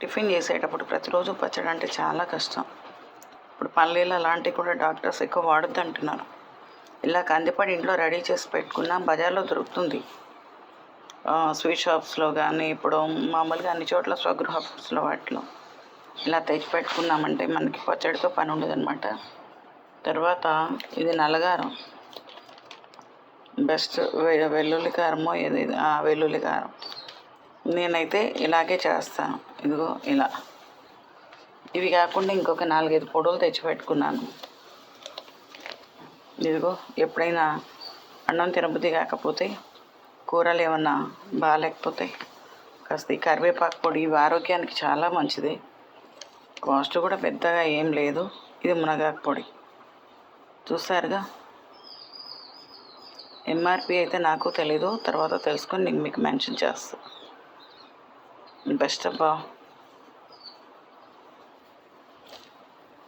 Tiffin చేసేటప్పుడు ప్రతిరోజు పచ్చడి అంటే చాలా కష్టం. ఇప్పుడు పల్లీలు అలాంటివి కూడా డాక్టర్స్ ఎక్కువ వాడద్దు అంటున్నారు ఇలా కందిపడి ఇంట్లో రెడీ చేసి పెట్టుకున్నా బజార్లో దొరుకుతుంది. స్వీట్ షాప్స్లో కానీ ఇప్పుడు మామూలుగా అన్ని చోట్ల స్వగృహ ఫుడ్స్లో వాటిలో. ఇలా తెచ్చి పెట్టుకున్నామంటే మనకి పచ్చడితో పని ఉండదన్నమాట. తర్వాత ఇది నల్లగారం. బెస్ట్ వెల్లుల్లి కారమో ఏది వెల్లుల్లి కారం. నేనైతే ఇలాగే చేస్తాను. ఇదిగో ఇలా. ఇవి కాకుండా ఇంకొక నాలుగైదు పొడవులు తెచ్చిపెట్టుకున్నాను. ఇదిగో ఎప్పుడైనా అన్నం తినబుద్ధి కాకపోతే కూరలు ఏమన్నా బాగాలేకపోతే కాస్త ఈ కరివేపాకు పొడి ఇవి ఆరోగ్యానికి చాలా మంచిది. కాస్ట్ కూడా పెద్దగా ఏం లేదు. ఇది మునగాకు పొడి. చూసారుగా? ఎంఆర్పి అయితే నాకు తెలీదు. తర్వాత తెలుసుకొని నేను మీకు మెన్షన్ చేస్తాను బెస్ట్ అబ్బా